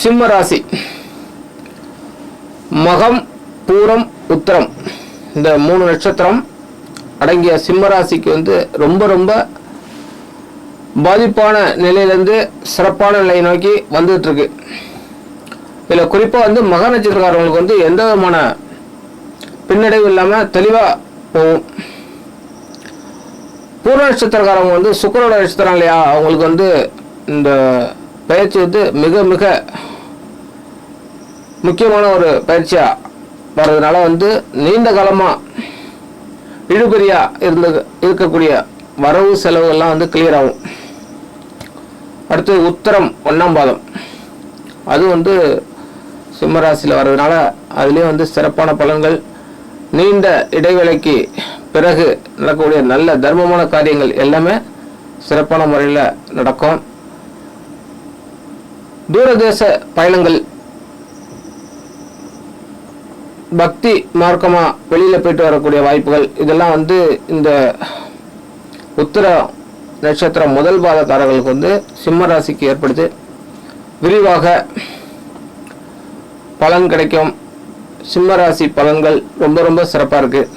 சிம்ம ராசி மகம் பூரம் உத்தரம். இந்த மூணு நட்சத்திரம் அடங்கிய சிம்ம ராசிக்கு வந்து ரொம்ப ரொம்ப பாதிப்பான நிலையிலேருந்து சிறப்பான நிலையை நோக்கி வந்துட்டு இருக்கு இதில் குறிப்பாக வந்து மக நட்சத்திரக்காரங்களுக்கு வந்து எந்த விதமான பின்னடைவு இல்லாமல் தெளிவாக போகும். பூர்வ நட்சத்திரக்காரவங்க வந்து சுக்கரோட நட்சத்திரம் இல்லையா? அவங்களுக்கு வந்து இந்த பயிற்சி வந்து மிக மிக முக்கியமான ஒரு பயிற்சியாக வர்றதுனால வந்து நீண்ட காலமாக இழுபறியா இருந்து இருக்கக்கூடிய வரவு செலவுகள்லாம் வந்து கிளியர் ஆகும். அடுத்து உத்தரம் ஒன்றாம் பாதம். அது வந்து சிம்மராசியில் வர்றதுனால அதுலேயும் வந்து சிறப்பான பலன்கள் நீண்ட இடைவேளைக்கு பிறகு நடக்கக்கூடிய நல்ல தர்மமான காரியங்கள் எல்லாமே சிறப்பான முறையில் நடக்கும். தூரதேச பயணங்கள் பக்தி மார்க்கமாக வெளியில் போயிட்டு வரக்கூடிய வாய்ப்புகள் இதெல்லாம் வந்து இந்த உத்தர நட்சத்திரம் முதல் பாதக்காரர்களுக்கு வந்து சிம்ம ராசிக்கு ஏற்படுது. விரிவாக பலன் கிடைக்கும். சிம்ம ராசி பலன்கள் ரொம்ப ரொம்ப சிறப்பாக இருக்குது